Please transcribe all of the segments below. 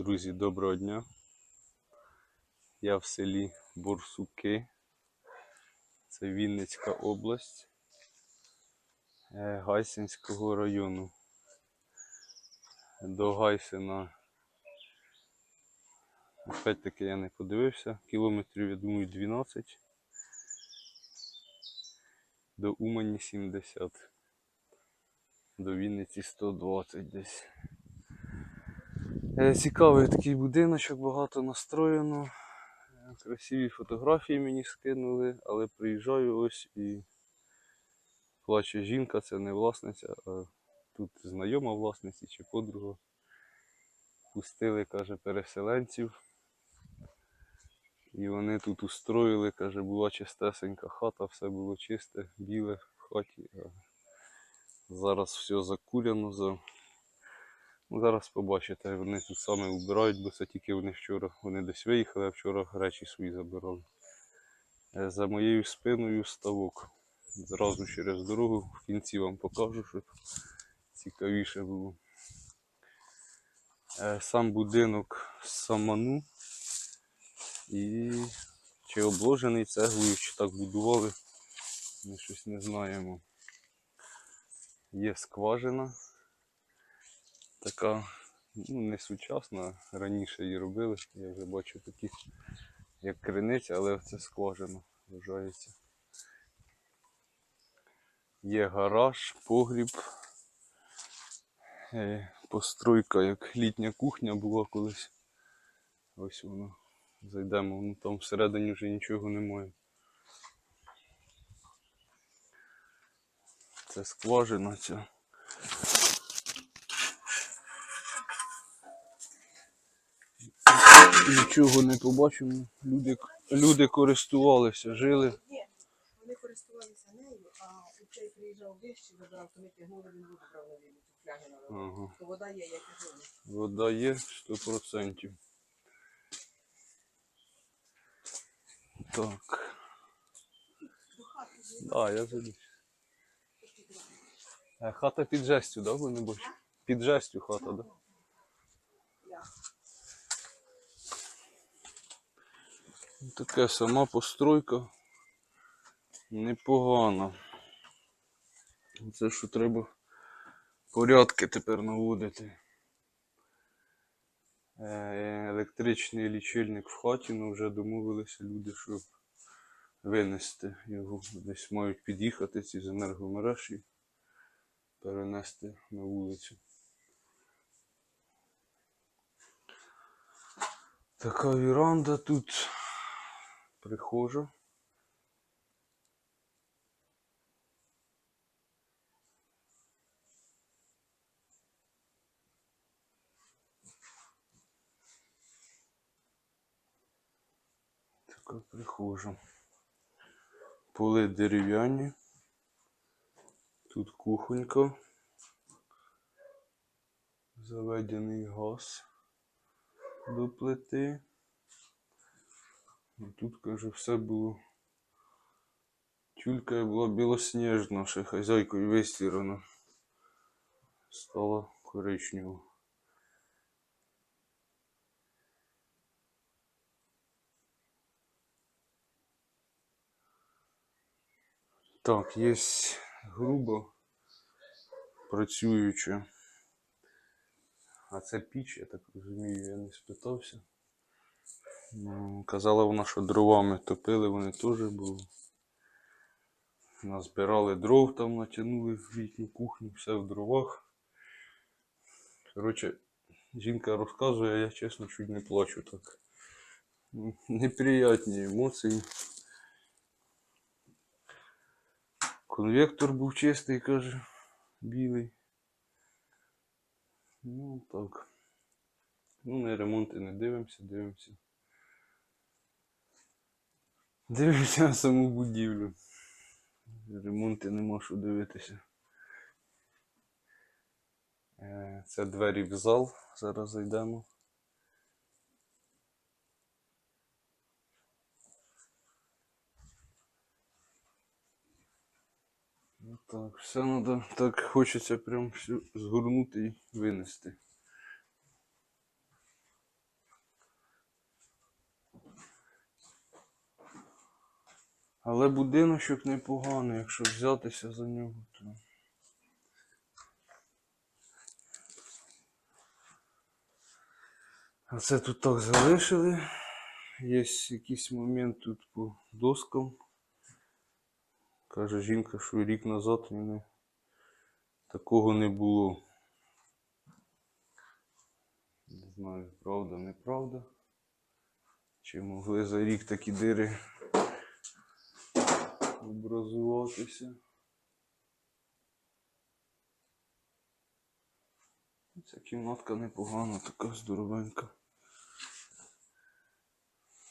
Друзі, доброго дня. Я в селі Борсуки. Це Вінницька область е, Гайсинського району. До Гайсина. Опять таки я не подивився. Кілометрів, я думаю, 12. До Умані 70. До Вінниці 120 десь. Е, Цікавий такий будиночок, багато настроєно. Красиві фотографії мені скинули, але приїжджаю ось і плаче жінка, це не власниця, а тут знайома власниці чи подруга. Пустили, каже, переселенців. І вони тут устроїли, каже, була чистесенька хата, все було чисте, біле в хаті. А зараз все закурено, за... Ну, зараз побачите, вони тут саме вбирають, бо це тільки вони вчора. Вони десь виїхали, а вчора речі свої забирали. Е, За моєю спиною ставок. Зразу через дорогу в кінці вам покажу, щоб цікавіше було. Е, Сам будинок саману. І чи обложений цеглою, чи так будували, ми щось не знаємо. Є скважина така, ну, не сучасна, раніше її робили. Я вже бачу такі, як криниця, але це скважина вважається. Є гараж, погріб, е, постройка, як літня кухня була колись. Ось воно. Зайдемо, ну там всередині вже нічого немає. Це скважина ця. Нічого не побачимо. Люди, люди користувалися, жили. Ні, вони користувалися нею, а цей приїжджав вище, забирав, то ми тягнули, він воду брав на війну, цю фляги на Ага. То вода є, як і жили. Вода є 100%. Так. Да, я зайду. Е, Хата під жестю, да, ви не бачите? Під жестю хата, да? Така сама постройка. Непогана. Це що треба порядки тепер наводити. Е, Електричний лічильник в хаті, ну вже домовилися люди, щоб винести його. Десь мають під'їхати ці з енергомереж і перенести на вулицю. Така віранда тут прихожа. Така прихожа. Поли дерев'яні. Тут кухонька. Заведений газ до плити. І тут, каже, все було. Тюлька була білосніжна, ще хазяйкою вистірана. Стала коричнева. Так, є грубо працююча. А це піч, я так розумію, я не спитався. Ну, казала вона, що дровами топили вони теж, бо назбирали дров там, натягнули в літню кухню, все в дровах. Коротше, жінка розказує, я чесно чуть не плачу так. Неприятні емоції. Конвектор був чистий, каже, білий. Ну так. Ну, на ремонти не дивимося, дивимося. Дивимося на саму будівлю. Ремонти нема що дивитися. Е, Це двері в зал. Зараз зайдемо. Ну Так, все треба, так хочеться прям все згорнути і винести. Але будиночок непоганий, якщо взятися за нього, то. А це тут так залишили. Є якийсь момент тут по доскам. Каже жінка, що рік назад мене такого не було. Не знаю, правда, неправда. Чи могли за рік такі дири образуватися. Ця кімнатка непогана, така здоровенька.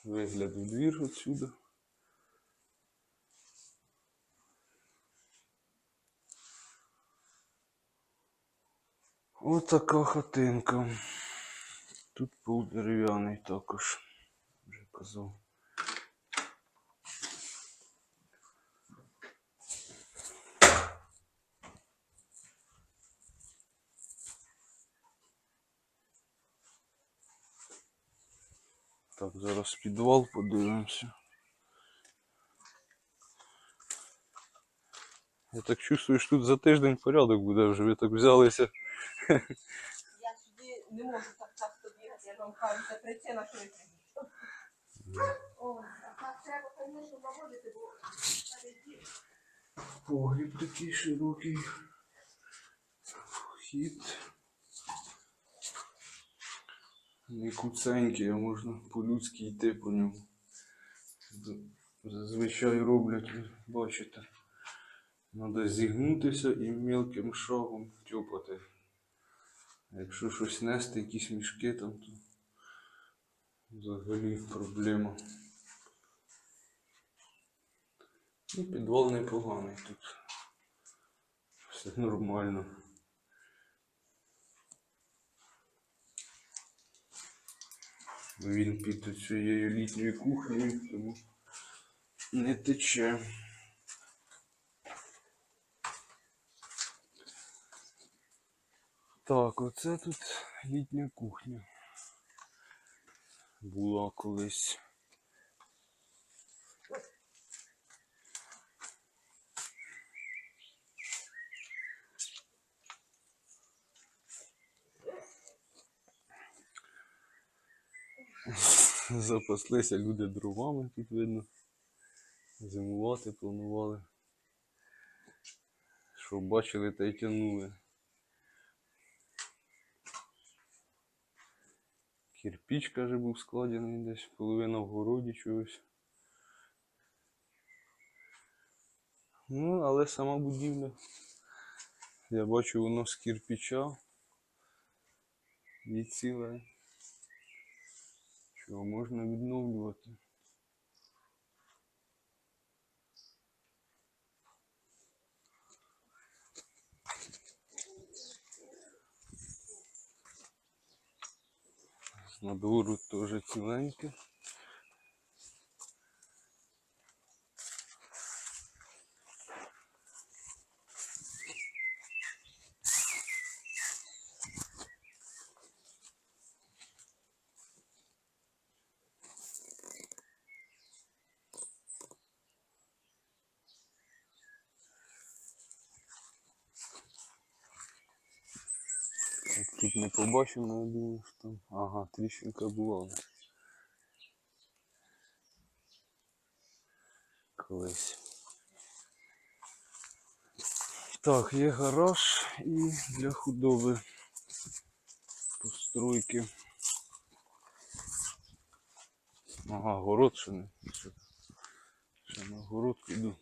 Вигляд у двір отсюда. Отака хатинка. Тут пол дерев'яний також. Вже казав. Так, зараз підвал подивимося. Я так чувствую, що тут за тиждень порядок буде вже. Ви так взялися. Я сюди не можу так часто бігати, я вам кажу, це причина. Ой, а так треба, звісно, наводити, бо. Погріб такий широкий. Вхід. Не куценький, а можна по-людськи йти по ньому. Зазвичай роблять, бачите. Треба зігнутися і мілким шагом тюпати. Якщо щось нести, якісь мішки там, то взагалі проблема. Ну, підвал непоганий тут. Все нормально. Він під цією літньою кухнею, тому не тече. Так, оце тут літня кухня. Була колись. Запаслися люди дровами тут видно. Зимувати планували. Що бачили та й тянули. Кирпіч, каже, був складений десь, половина в городі чогось. Ну, але сама будівля. Я бачу, воно з кирпича. І ціле. Що можна відновлювати. Надвору теж ціленьке. Тут не побачив, але я думаю, що там. Ага, тріщинка була. Колись. Так, є гараж і для худоби постройки. Ага, город не. Ще, на город піду.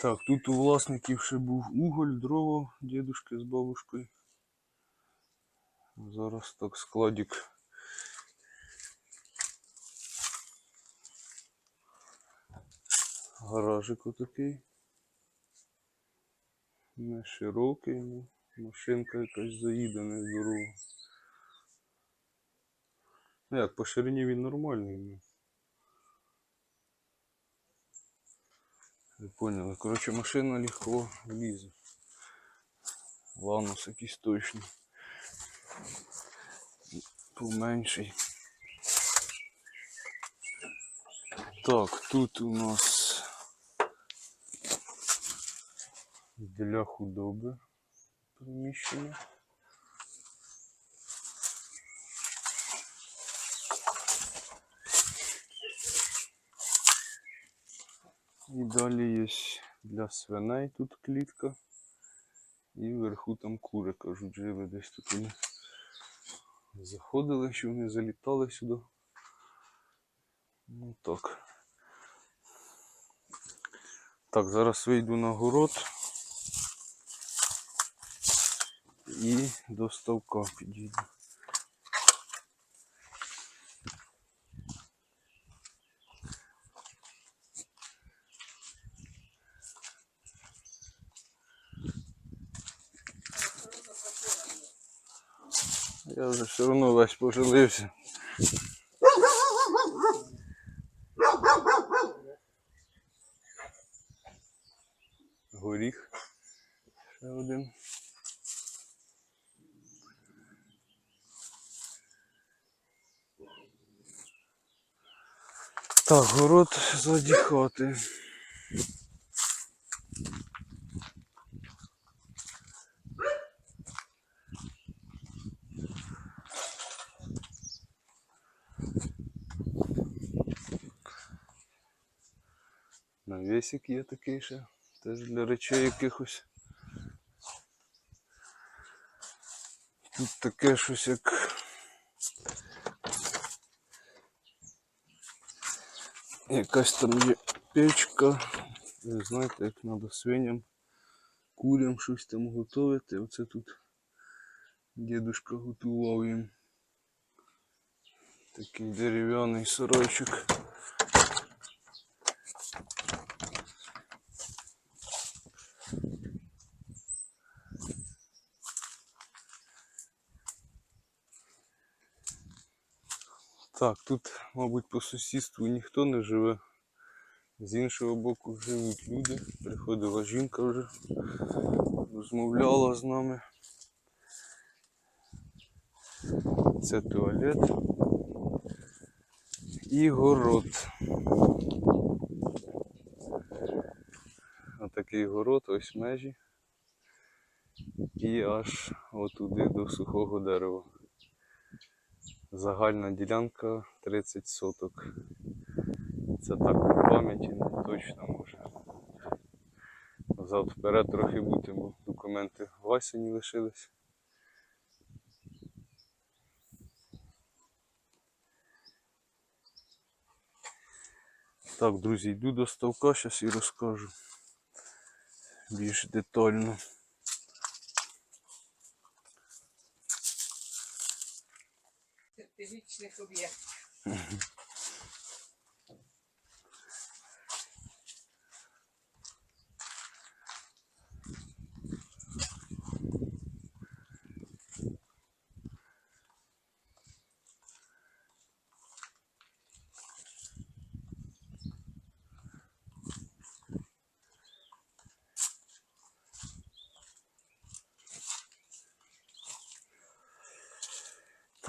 Так, тут у власників ще був уголь, дрова, дідушки з бабушкою. Зараз так складик. Гаражик отакий. Не широкий, ну, машинка якась заїде, здорова. Ну як, по ширині він нормальний. Ви поняли. Коротше, машина легко влізе. Ланус якийсь точний. Поменший. Так, тут у нас для худоби приміщення. І далі є для свиней тут клітка. І вверху там кури, кажуть, жили десь тут вони заходили, що вони залітали сюди. Ну так. Так, зараз вийду на город. І до ставка підійду. Я вже все одно весь пожалився. Горіх. Ще один. Так, город ззаді хати. Є такий ще. Теж для речей якихось. Тут таке щось як. Якась там є печка. Ви знаєте, як треба свиням, курям щось там готувати. Оце тут дідушка готував їм. Такий дерев'яний сарайчик. Так, тут, мабуть, по сусідству ніхто не живе. З іншого боку живуть люди. Приходила жінка вже, розмовляла з нами. Це туалет і город. Отакий город, ось межі. І аж отуди до сухого дерева. Загальна ділянка 30 соток. Це так по пам'яті не точно може. Назад вперед трохи бути, бо документи в Васіні лишились. Так, друзі, йду до ставка, зараз і розкажу більш детально. Ty nie sobie.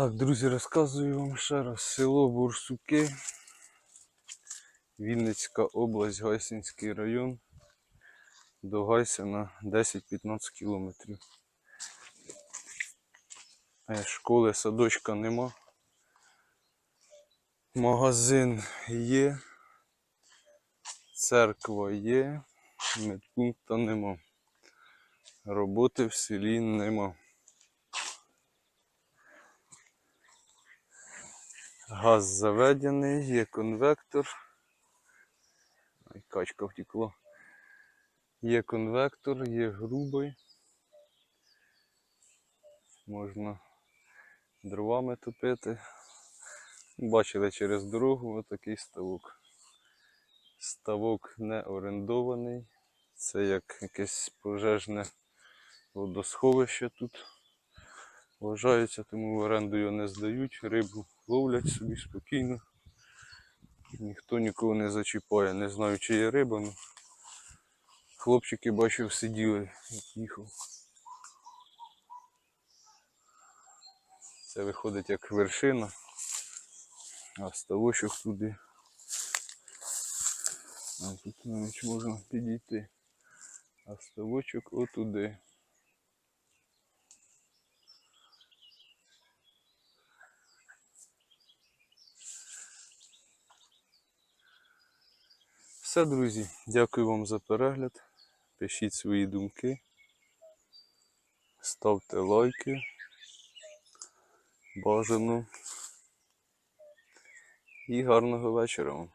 Так, друзі, розказую вам ще раз. Село Бурсуки, Вінницька область, Гайсинський район. До Гайсина 10-15 кілометрів. Е, Школи, садочка нема. Магазин є. Церква є. Медпункта нема. Роботи в селі нема. Газ заведений, є конвектор. Ай, качка втекла. Є конвектор, є грубий. Можна дровами топити. Бачили через дорогу отакий ставок. Ставок не орендований. Це як якесь пожежне водосховище тут вважається, тому в оренду його не здають, рибу ловлять собі спокійно. Ніхто нікого не зачіпає. Не знаю, чи є риба, але хлопчики бачив сиділи, як їхав. Це виходить як вершина, а ставочок туди. А тут навіть можна підійти. А ставочок отуди. Все, друзі, дякую вам за перегляд. Пишіть свої думки. Ставте лайки. Бажано. І гарного вечора вам.